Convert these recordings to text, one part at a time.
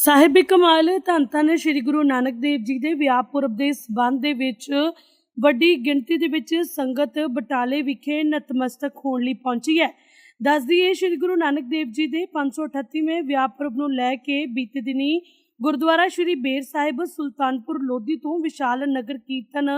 ਸਾਹਿਬ ਕਮਾਲ ਧੰਨ ਧੰਨ ਸ੍ਰੀ ਗੁਰੂ ਨਾਨਕ ਦੇਵ ਜੀ ਦੇ ਵਿਆਹ ਪੁਰਬ ਦੇ ਸਬੰਧ ਦੇ ਵਿੱਚ ਵੱਡੀ ਗਿਣਤੀ ਦੇ ਵਿੱਚ ਸੰਗਤ ਬਟਾਲੇ ਵਿਖੇ ਨਤਮਸਤਕ ਹੋਣ ਲਈ ਪਹੁੰਚੀ ਹੈ। ਦੱਸਦੀ ਹੈ ਸ੍ਰੀ ਗੁਰੂ ਨਾਨਕ ਦੇਵ ਜੀ ਦੇ 538ਵੇਂ ਵਿਆਹ ਪੁਰਬ ਨੂੰ ਲੈ ਕੇ ਬੀਤੇ ਦਿਨੀ ਗੁਰਦੁਆਰਾ ਸ੍ਰੀ ਬੇਰ ਸਾਹਿਬ ਸੁਲਤਾਨਪੁਰ ਲੋਧੀ ਤੋਂ ਵਿਸ਼ਾਲ ਨਗਰ ਕੀਰਤਨ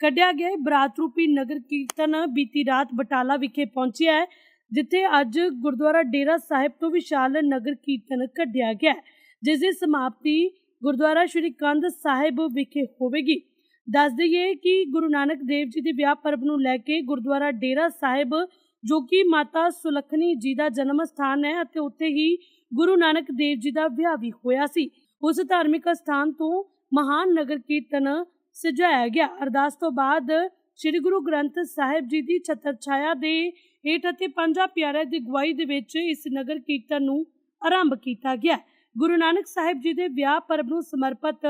ਕੱਢਿਆ ਗਿਆ ਬਰਾਤ ਰੂਪੀ ਨਗਰ ਕੀਰਤਨ ਬੀਤੀ ਰਾਤ ਬਟਾਲਾ ਵਿਖੇ ਪਹੁੰਚਿਆ ਹੈ ਜਿੱਥੇ ਅੱਜ ਗੁਰਦੁਆਰਾ ਡੇਰਾ ਸਾਹਿਬ ਤੋਂ ਵਿਸ਼ਾਲ ਨਗਰ ਕੀਰਤਨ ਕੱਢਿਆ ਗਿਆ ਹੈ, ਜਿਸ ਦੀ ਸਮਾਪਤੀ ਗੁਰਦੁਆਰਾ ਸ਼੍ਰੀ ਕੰਧ ਸਾਹਿਬ ਵਿਖੇ ਹੋਵੇਗੀ। ਦੱਸ ਦਈਏ ਕਿ ਗੁਰੂ ਨਾਨਕ ਦੇਵ ਜੀ ਦੇ ਵਿਆਹ ਪਰਬ ਨੂੰ ਲੈ ਕੇ ਗੁਰਦੁਆਰਾ ਡੇਰਾ ਸਾਹਿਬ, ਜੋ ਕਿ ਮਾਤਾ ਸੁਲੱਖਣੀ ਜੀ ਦਾ ਜਨਮ ਸਥਾਨ ਹੈ ਅਤੇ ਉੱਥੇ ਹੀ ਗੁਰੂ ਨਾਨਕ ਦੇਵ ਜੀ ਦਾ ਵਿਆਹ ਵੀ ਹੋਇਆ ਸੀ। ਉਸ ਧਾਰਮਿਕ ਸਥਾਨ ਤੋਂ ਮਹਾਨ ਨਗਰ ਕੀਰਤਨ ਸਜਾਇਆ ਗਿਆ। ਅਰਦਾਸ ਤੋਂ ਬਾਅਦ ਸ੍ਰੀ ਗੁਰੂ ਗ੍ਰੰਥ ਸਾਹਿਬ ਜੀ ਦੀ ਛਤਰ ਛਾਇਆ ਦੇ ਹੇਠ ਅਤੇ ਪੰਜਾਂ ਪਿਆਰਿਆਂ ਦੀ ਗਵਾਹੀ ਦੇ ਵਿੱਚ ਇਸ ਨਗਰ ਕੀਰਤਨ ਨੂੰ ਆਰੰਭ ਕੀਤਾ ਗਿਆ। ਗੁਰੂ ਨਾਨਕ ਸਾਹਿਬ ਜੀ ਦੇ ਵਿਆਹ ਪਰਬ ਨੂੰ ਸਮਰਪਿਤ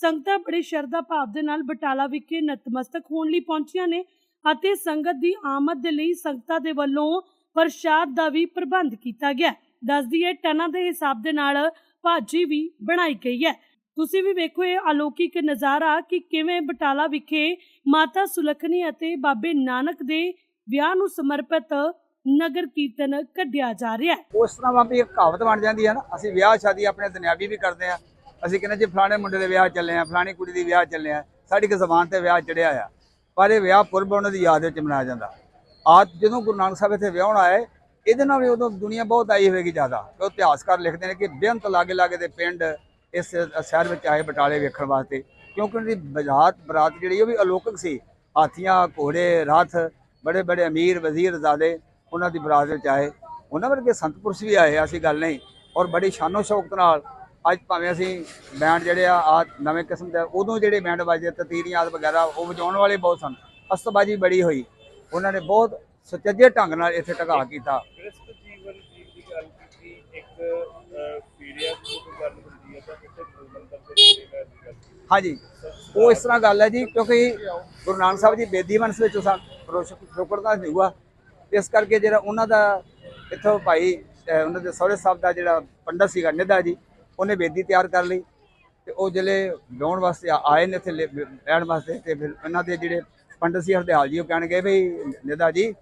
ਸੰਗਤਾਂ ਬੜੀ ਸ਼ਰਧਾ ਭਾਵ ਦੇ ਨਾਲ ਬਟਾਲਾ ਵਿਖੇ ਨਤਮਸਤਕ ਹੋਣ ਲਈ ਪਹੁੰਚੀਆਂ ਨੇ ਅਤੇ ਸੰਗਤ ਦੀ ਆਮਦ ਦੇ ਲਈ ਸੰਗਤਾਂ ਦੇ ਵੱਲੋਂ ਪ੍ਰਸ਼ਾਦ ਦਾ ਵੀ ਪ੍ਰਬੰਧ ਕੀਤਾ ਗਿਆ ਦੱਸਦੀ ਹੈ, ਟਨਾਂ ਦੇ ਹਿਸਾਬ ਦੇ ਨਾਲ ਭਾਜੀ ਵੀ ਬਣਾਈ ਗਈ ਹੈ। ਤੁਸੀਂ ਵੀ ਵੇਖੋ ਇਹ ਅਲੌਕਿਕ ਨਜ਼ਾਰਾ ਕਿ ਕਿਵੇਂ ਬਟਾਲਾ ਵਿਖੇ ਮਾਤਾ ਸੁਲਖਣੀ ਅਤੇ ਬਾਬੇ ਨਾਨਕ ਦੇ ਵਿਆਹ ਨੂੰ ਸਮਰਪਿਤ ਨਗਰ ਕੀਰਤਨ ਕੱਢਿਆ ਜਾ ਰਿਹਾ ਹੈ। ਉਸ ਤਰ੍ਹਾਂ ਵੀ ਇੱਕ ਕਹਾਵਤ ਬਣ ਜਾਂਦੀ ਹੈ ਨਾ, ਅਸੀਂ ਵਿਆਹ ਸ਼ਾਦੀ ਆਪਣੇ ਦੁਨਿਆਵੀ ਵੀ ਕਰਦੇ ਆ ਅਸੀਂ ਕਹਿੰਦੇ ਜੀ ਫਲਾਣੇ ਮੁੰਡੇ ਦੇ ਵਿਆਹ ਚੱਲੇ ਆ ਫਲਾਣੀ ਕੁੜੀ ਦੀ ਵਿਆਹ ਚੱਲੇ ਆ ਸਾਡੀ ਕਿ ਜ਼ਬਾਨ ਤੇ ਵਿਆਹ ਚੜਿਆ ਆ। ਪਰ ਇਹ ਵਿਆਹ ਪੁਰਬ ਉਹਨਾਂ ਦੀ ਯਾਦ ਵਿੱਚ ਮਨਾਇਆ ਜਾਂਦਾ। ਆਜ ਜਦੋਂ ਗੁਰੂ ਨਾਨਕ ਸਾਹਿਬ ਇੱਥੇ ਵਿਆਹਣ ਆਏ, ਇਹਦੇ ਨਾਲ ਵੀ ਉਦੋਂ ਦੁਨੀਆ ਬਹੁਤ ਆਈ ਹੋਵੇਗੀ ਜ਼ਿਆਦਾ। ਉਹ ਇਤਿਹਾਸਕਾਰ ਲਿਖਦੇ ਨੇ ਕਿ ਬੇਅੰਤ ਲਾਗੇ ਲਾਗੇ ਦੇ ਪਿੰਡ ਇਸ ਸ਼ਹਿਰ ਵਿੱਚ ਆਏ ਬਟਾਲੇ ਵੇਖਣ ਵਾਸਤੇ। ਕਿਉਂਕਿ ਉਹਨਾਂ ਦੀ ਬਜਾਤ ਬਰਾਤ ਜਿਹੜੀ ਉਹ ਵੀ ਅਲੌਕਿਕ ਸੀ। ਹਾਥੀਆਂ, ਘੋੜੇ, ਰਥ ਬੜੇ ਬੜੇ ਅਮੀਰ, ਵਜ਼ੀਰ, ਜ਼ਾਦੇ ਉਹਨਾਂ ਦੀ ਬਰਾਤ ਵਿੱਚ ਆਏ। ਉਹਨਾਂ ਵਰਗੇ ਸੰਤ ਪੁਰਸ਼ ਵੀ ਆਏ ਐਸੀ ਗੱਲ ਨਹੀਂ। ਔਰ ਬੜੀ ਸ਼ਾਨੋ ਸ਼ੌਕਤ ਨਾਲ ਅੱਜ ਭਾਵੇਂ ਅਸੀਂ ਬੈਂਡ ਜਿਹੜੇ ਆ ਆ ਨਵੇਂ ਕਿਸਮ ਦੇ ਉਦੋਂ ਜਿਹੜੇ ਬੈਂਡ ਵੱਜਦੇ ਤਤੀਰੀਆਂ ਆਦਿ ਵਗੈਰਾ ਉਹ ਵਜਾਉਣ ਵਾਲੇ ਬਹੁਤ ਸਨ। ਅਸਤਬਾਜੀ ਬੜੀ ਹੋਈ। ਉਹਨਾਂ ਨੇ ਬਹੁਤ ਸੁਚੱਜੇ ਢੰਗ ਨਾਲ ਇੱਥੇ ਢਗਾ ਕੀਤਾ। ਕ੍ਰਿਸਤ ਜੀਵਨ ਜੀਵ ਦੀ ਗੱਲ ਕੀਤੀ ਇੱਕ ਅਹ, ਪੀੜ੍ਹੀਆਂ ਦੀ ਕੋਈ ਗੱਲ ਹੁੰਦੀ ਹੈ ਤਾਂ ਕਿਤੇ ਗੁਰੂ ਮੰਦਰ ਦੇ ਨੇੜੇ ਮੈਂ ਦੀ ਗੱਲ ਕੀਤੀ। ਹਾਂਜੀ। ਉਹ ਇਸ ਤਰ੍ਹਾਂ ਗੱਲ ਹੈ ਜੀ ਕਿਉਂਕਿ ਗੁਰੂ ਨਾਨਕ ਸਾਹਿਬ ਜੀ ਬੇਦੀ ਵੰਸ਼ ਵਿੱਚੋਂ ਸਨ। ਰੋਕੜ ਦਾ ਨਹੀਂ ਹੁਆ ਇਸ ਕਰਕੇ ਜਿਹੜਾ ਉਹਨਾਂ ਦਾ ਇੱਥੋਂ ਭਾਈ ਉਹਨਾਂ ਦੇ ਸਹੁਰੇ ਸਾਹਿਬ ਦਾ ਜਿਹੜਾ ਪੰਡਤ ਸੀਗਾ ਨਿੱਧਾ ਜੀ, ਉਹਨੇ ਬੇਦੀ ਤਿਆਰ ਕਰ ਲਈ ਤੇ ਉਹ ਜਿਹੜੇ ਵਿਆਹਣ ਵਾਸਤੇ ਆਏ ਨੇ ਇੱਥੇ ਲੈ- ਰਹਿਣ ਵਾਸਤੇ ਤੇ ਫਿਰ ਇਹਨਾਂ ਦੇ ਜਿਹੜੇ ਪੰਡਤ ਸੀ ਹਰਦਿਆਲ ਜੀ, ਉਹ ਕਹਿਣਗੇ ਵੀ ਨਿੱਧਾ ਜੀ,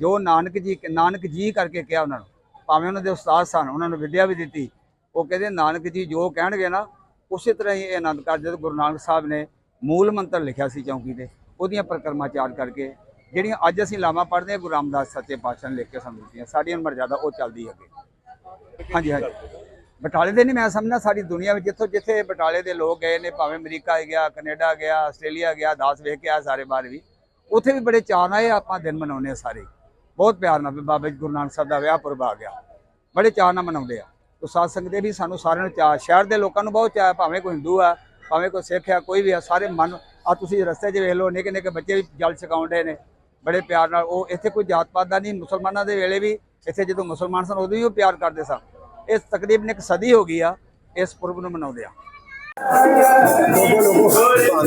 ਜੋ ਨਾਨਕ ਜੀ ਨਾਨਕ ਜੀ ਕਰਕੇ ਕਿਹਾ ਉਹਨਾਂ ਨੂੰ, ਭਾਵੇਂ ਉਹਨਾਂ ਦੇ ਉਸਤਾਦ ਸਨ, ਉਹਨਾਂ ਨੂੰ ਵਿਦਿਆ ਵੀ ਦਿੱਤੀ, ਉਹ ਕਹਿੰਦੇ ਨਾਨਕ ਜੀ ਜੋ ਕਹਿਣਗੇ ਨਾ, ਉਸੇ ਤਰ੍ਹਾਂ ਹੀ ਇਹ ਆਨੰਦ ਕਾਰਜ ਜਦੋਂ ਗੁਰੂ ਨਾਨਕ ਸਾਹਿਬ ਨੇ ਮੂਲ ਮੰਤਰ ਲਿਖਿਆ ਸੀ ਚੌਂਕੀ ਤੇ, ਉਹਦੀਆਂ ਪਰਿਕਰਮਾ ਚਾਰ ਕਰਕੇ ਜਿਹੜੀਆਂ ਅੱਜ ਅਸੀਂ ਲਾਵਾਂ ਪੜ੍ਹਦੇ ਹਾਂ, ਗੁਰੂ ਰਾਮਦਾਸ ਸੱਚੇ ਪਾਤਸ਼ਾਹ ਨੇ ਲਿਖ ਕੇ ਸਾਨੂੰ ਦਿੱਤੀਆਂ। ਸਾਡੀਆਂ ਮਰਜ਼ਾਦਾ ਉਹ ਚੱਲਦੀ ਅੱਗੇ ਹਾਂਜੀ ਹਾਂਜੀ। ਬਟਾਲੇ ਦੇ ਨਹੀਂ, ਮੈਂ ਸਮਝਣਾ ਸਾਰੀ ਦੁਨੀਆ ਵਿੱਚ ਜਿੱਥੋਂ ਜਿੱਥੇ ਬਟਾਲੇ ਦੇ ਲੋਕ ਗਏ ਨੇ, ਭਾਵੇਂ ਅਮਰੀਕਾ ਗਿਆ, ਕੈਨੇਡਾ ਗਿਆ, ਆਸਟ੍ਰੇਲੀਆ ਗਿਆ, ਦਾਸ ਵੇਖ ਕੇ ਆ ਸਾਰੇ ਬਾਹਰ ਵੀ। ਉੱਥੇ ਵੀ ਬੜੇ ਚਾਅ ਨਾਲ ਇਹ ਆਪਾਂ ਦਿਨ ਮਨਾਉਂਦੇ ਆ ਸਾਰੇ। ਬਹੁਤ ਪਿਆਰ ਨਾਲ ਵੀ ਬਾਬਾ ਜੀ ਗੁਰੂ ਨਾਨਕ ਸਾਹਿਬ ਦਾ ਵਿਆਹ ਪੁਰਬ ਆ ਗਿਆ। ਬੜੇ ਚਾਅ ਨਾਲ ਮਨਾਉਂਦੇ ਆ। ਤੋ ਸਾਧ ਸੰਗਤ ਦੇ ਵੀ ਸਾਨੂੰ ਸਾਰਿਆਂ ਨੂੰ ਚਾਅ, ਸ਼ਹਿਰ ਦੇ ਲੋਕਾਂ ਨੂੰ ਬਹੁਤ ਚਾਅ, ਭਾਵੇਂ ਕੋਈ ਹਿੰਦੂ ਆ, ਭਾਵੇਂ ਕੋਈ ਸਿੱਖ ਆ, ਕੋਈ ਵੀ ਆ, ਸਾਰੇ ਮਨ, ਆ ਤੁਸੀਂ ਰਸਤੇ 'ਚ ਵੇਖ ਲਓ ਨਿੱਕੇ ਨਿੱਕੇ ਬੱਚੇ ਵੀ ਜਲ ਛਕਾਉਂਦੇ ਨੇ। ਬੜੇ ਪਿਆਰ ਨਾਲ, ਉਹ ਇੱਥੇ ਕੋਈ ਜਾਤ ਪਾਤ ਦਾ ਨਹੀਂ, ਮੁਸਲਮਾਨਾਂ ਦੇ ਵੇਲੇ ਵੀ ਇੱਥੇ ਜਦੋਂ ਮੁਸਲਮਾਨ ਸਨ, ਉਦੋਂ ਵੀ ਉਹ ਪਿਆਰ ਕਰਦੇ ਸਨ। ਇਸ ਤਕਰੀਬਨ ਇੱਕ ਸਦੀ ਹੋ ਗਈ ਆ, ਇਸ ਪੁਰਬ ਨੂੰ ਮਨਾਉਂਦੇ ਆ। ਧੰਨ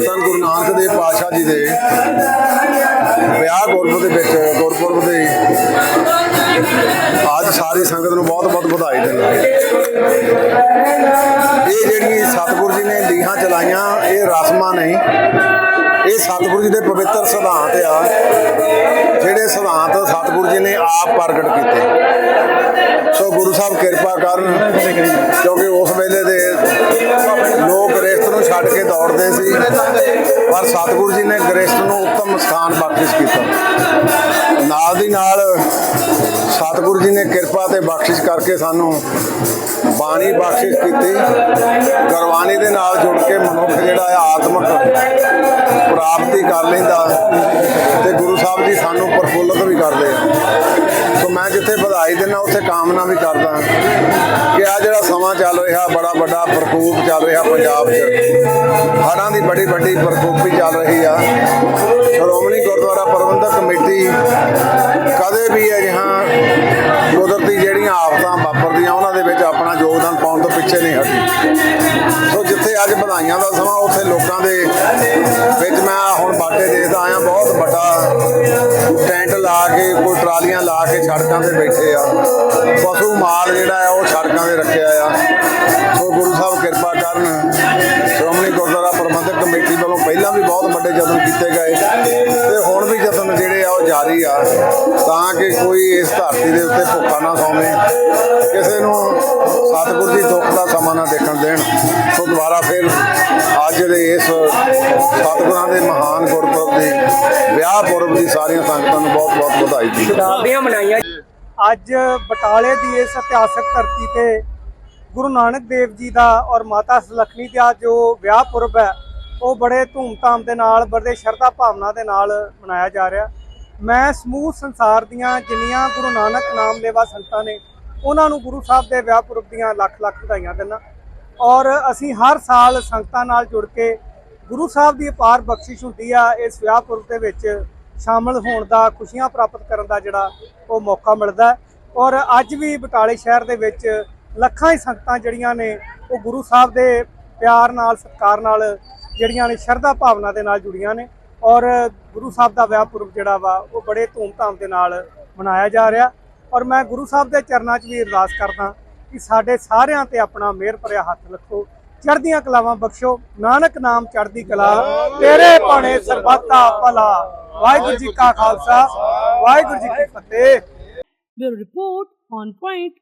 ਧੰਨ ਗੁਰੂ ਨਾਨਕ ਦੇਵ ਪਾਤਸ਼ਾਹ ਜੀ ਦੇ। ਵਿਆਹ ਗੁਰਪੁਰਬ ਦੇ ਵਿੱਚ, ਗੁਰਪੁਰਬ ਦੇ ਸਾਰੀ ਸੰਗਤ ਨੂੰ ਬਹੁਤ ਬਹੁਤ ਵਧਾਈ ਦਿੰਦਾ ਇਹ ਜਿਹੜੀ ਸਤਿਗੁਰੂ ਜੀ ਨੇ ਲੀਹਾਂ ਚਲਾਈਆਂ, ਇਹ ਰਸਮਾਂ ਨਹੀਂ, ਇਹ ਸਤਿਗੁਰੂ ਜੀ ਦੇ ਪਵਿੱਤਰ ਸਿਧਾਂਤ ਆ, ਜਿਹੜੇ ਸਿਧਾਂਤ ਸਤਿਗੁਰੂ ਜੀ ਨੇ ਆਪ ਪ੍ਰਗਟ ਕੀਤੇ। ਸੋ ਗੁਰੂ ਸਾਹਿਬ ਕਿਰਪਾ ਕਰਨ, ਕਿਉਂਕਿ ਉਸ ਵੇਲੇ ਦੇ ਲੋਕ ਗ੍ਰਸਥ ਨੂੰ ਛੱਡ ਕੇ ਦੌੜਦੇ ਸੀ, ਪਰ ਸਤਿਗੁਰੂ ਜੀ ਨੇ ਗ੍ਰਸਥ ਨੂੰ ਉੱਤਮ ਸਥਾਨ ਬਖਸ਼ਿਸ਼ ਕੀਤਾ। ਨਾਲ ਦੀ ਨਾਲ ਸਤਿਗੁਰੂ ਜੀ ਨੇ ਕਿਰਪਾ ਤੇ ਬਖਸ਼ਿਸ਼ ਕਰਕੇ ਸਾਨੂੰ ਬਾਣੀ ਬਖਸ਼ਿਸ਼ ਕੀਤੀ। ਗੁਰਬਾਣੀ ਦੇ ਨਾਲ ਜੁੜ ਕੇ ਮਨੁੱਖ ਜਿਹੜਾ ਹੈ ਆਤਮਿਕ ਪ੍ਰਾਪਤੀ ਕਰ ਲੈਂਦਾ ਤੇ ਗੁਰੂ ਸਾਹਿਬ ਜੀ ਸਾਨੂੰ ਪ੍ਰਫੁੱਲਤ ਵੀ ਕਰਦੇ ਆ। ਸੋ ਮੈਂ ਜਿੱਥੇ ਵਧਾਈ ਦਿੰਦਾ, ਉੱਥੇ ਕਾਮਨਾ ਵੀ ਕਰਦਾ ਕਿ ਆ ਜਿਹੜਾ ਸਮਾਂ ਚੱਲ ਰਿਹਾ, ਬੜਾ ਵੱਡਾ ਪ੍ਰਕੋਪ ਚੱਲ ਰਿਹਾ ਪੰਜਾਬ 'ਚ। ਹੜ੍ਹਾਂ ਦੀ ਬੜੀ ਵੱਡੀ ਪ੍ਰਕੋਪੀ ਚੱਲ ਰਹੀ ਆ। ਸ਼੍ਰੋਮਣੀ ਗੁਰਦੁਆਰਾ ਪ੍ਰਬੰਧਕ ਕਮੇਟੀ ਕਦੇ ਵੀ ਵਧਾਈਆਂ ਦਾ ਸਮਾਂ ਉੱਥੇ ਲੋਕਾਂ ਦੇ ਵਿੱਚ ਮੈਂ ਹੁਣ ਬਾਟੇ ਦੇਖਦਾ ਆਇਆ, ਬਹੁਤ ਵੱਡਾ ਟੈਂਟ ਲਾ ਕੇ, ਕੋਈ ਟਰਾਲੀਆਂ ਲਾ ਕੇ ਸੜਕਾਂ ਤੇ ਬੈਠੇ ਆ। ਪਸ਼ੂ ਮਾਲ ਜਿਹੜਾ ਆ ਉਹ ਸੜਕਾਂ ਤੇ ਰੱਖਿਆ ਆ। ਸੋ ਗੁਰੂ ਸਾਹਿਬ ਕਿਰਪਾ ਕਰਨ, ਸ਼੍ਰੋਮਣੀ ਗੁਰਦੁਆਰਾ ਕੀਤੇ ਗਏ ਤੇ ਹੁਣ ਵੀ ਯਤਨ ਜਿਹੜੇ ਆ ਉਹ ਜਾਰੀ ਆ ਤਾਂ ਕਿ ਕੋਈ ਇਸ ਧਰਤੀ ਦੇ ਉੱਤੇ ਭੁੱਖਾ ਨਾ ਸੌਵੇਂ ਕਿਸੇ ਨੂੰ ਸਤਿਗੁਰ ਜੀ ਦੁੱਖ ਦਾ ਸਮਾਂ ਨਾ ਦੇਖਣ ਦੇਣ ਸੋ ਦੁਬਾਰਾ ਫਿਰ ਅੱਜ ਦੇ ਇਸ ਸਤਿਗੁਰਾਂ ਦੇ ਮਹਾਨ ਗੁਰਪੁਰਬ ਦੀ ਵਿਆਹ ਪੁਰਬ ਦੀ ਸਾਰੀਆਂ ਸੰਗਤਾਂ ਨੂੰ ਬਹੁਤ ਬਹੁਤ ਵਧਾਈ ਜੀ ਸ਼ਤਾਬਦੀਆਂ ਮਨਾਈਆਂ। ਅੱਜ ਬਟਾਲੇ ਦੀ ਇਸ ਇਤਿਹਾਸਕ ਧਰਤੀ ਤੇ ਗੁਰੂ ਨਾਨਕ ਦੇਵ ਜੀ ਦਾ ਔਰ ਮਾਤਾ ਸੁਲੱਖਣੀ ਦਾ ਜੋ ਵਿਆਹ ਪੁਰਬ ਹੈ ਉਹ ਬੜੇ ਧੂਮਧਾਮ ਦੇ ਨਾਲ, ਬੜੇ ਸ਼ਰਧਾ ਭਾਵਨਾ ਦੇ ਨਾਲ ਮਨਾਇਆ ਜਾ ਰਿਹਾ। ਮੈਂ ਸਮੂਹ ਸੰਸਾਰ ਦੀਆਂ ਜਿੰਨੀਆਂ ਗੁਰੂ ਨਾਨਕ ਨਾਮ ਲੈਵਾ ਸੰਗਤਾਂ ਨੇ, ਉਹਨਾਂ ਨੂੰ ਗੁਰੂ ਸਾਹਿਬ ਦੇ ਵਿਆਹ ਪੁਰਬ ਦੀਆਂ ਲੱਖ ਲੱਖ ਵਧਾਈਆਂ ਦਿੰਦਾ। ਔਰ ਅਸੀਂ ਹਰ ਸਾਲ ਸੰਗਤਾਂ ਨਾਲ ਜੁੜ ਕੇ ਗੁਰੂ ਸਾਹਿਬ ਦੀ ਅਪਾਰ ਬਖਸ਼ਿਸ਼ ਹੁੰਦੀ ਆ, ਇਸ ਵਿਆਹ ਪੁਰਬ ਦੇ ਵਿੱਚ ਸ਼ਾਮਲ ਹੋਣ ਦਾ, ਖੁਸ਼ੀਆਂ ਪ੍ਰਾਪਤ ਕਰਨ ਦਾ ਜਿਹੜਾ ਉਹ ਮੌਕਾ ਮਿਲਦਾ ਔਰ ਅੱਜ ਵੀ ਬਟਾਲੇ ਸ਼ਹਿਰ ਦੇ ਵਿੱਚ ਲੱਖਾਂ ਹੀ ਸੰਗਤਾਂ ਜਿਹੜੀਆਂ ਨੇ, ਉਹ ਗੁਰੂ ਸਾਹਿਬ ਦੇ ਪਿਆਰ ਨਾਲ, ਸਤਿਕਾਰ ਨਾਲ ਜਿਹੜੀਆਂ ਨੇ ਸ਼ਰਧਾ ਭਾਵਨਾ ਦੇ ਨਾਲ ਜੁੜੀਆਂ ਨੇ ਔਰ ਗੁਰੂ ਸਾਹਿਬ ਦਾ ਵਿਆਹ ਪੁਰਬ ਜਿਹੜਾ ਵਾ, ਉਹ ਬੜੇ ਧੂਮਧਾਮ ਦੇ ਨਾਲ ਮਨਾਇਆ ਜਾ ਰਿਹਾ। ਔਰ ਮੈਂ ਗੁਰੂ ਸਾਹਿਬ ਦੇ ਚਰਨਾਂ 'ਚ ਵੀ ਅਰਦਾਸ ਕਰਦਾ ਕਿ ਸਾਡੇ ਸਾਰਿਆਂ ਤੇ ਆਪਣਾ ਮਿਹਰ ਭਰਿਆ ਹੱਥ ਰੱਖੋ। ਚੜ੍ਹਦੀਆਂ ਕਲਾਵਾਂ ਬਖਸ਼ੋ। ਨਾਨਕ ਨਾਮ ਚੜ੍ਹਦੀ ਕਲਾ। ਤੇਰੇ ਭਾਣੇ ਸਰਬੱਤਾ ਭਲਾ। ਵਾਹਿਗੁਰੂ ਜੀ ਕਾ ਖਾਲਸਾ। ਵਾਹਿਗੁਰੂ ਜੀ ਕੀ ਫਤਿਹ। Bureau report on point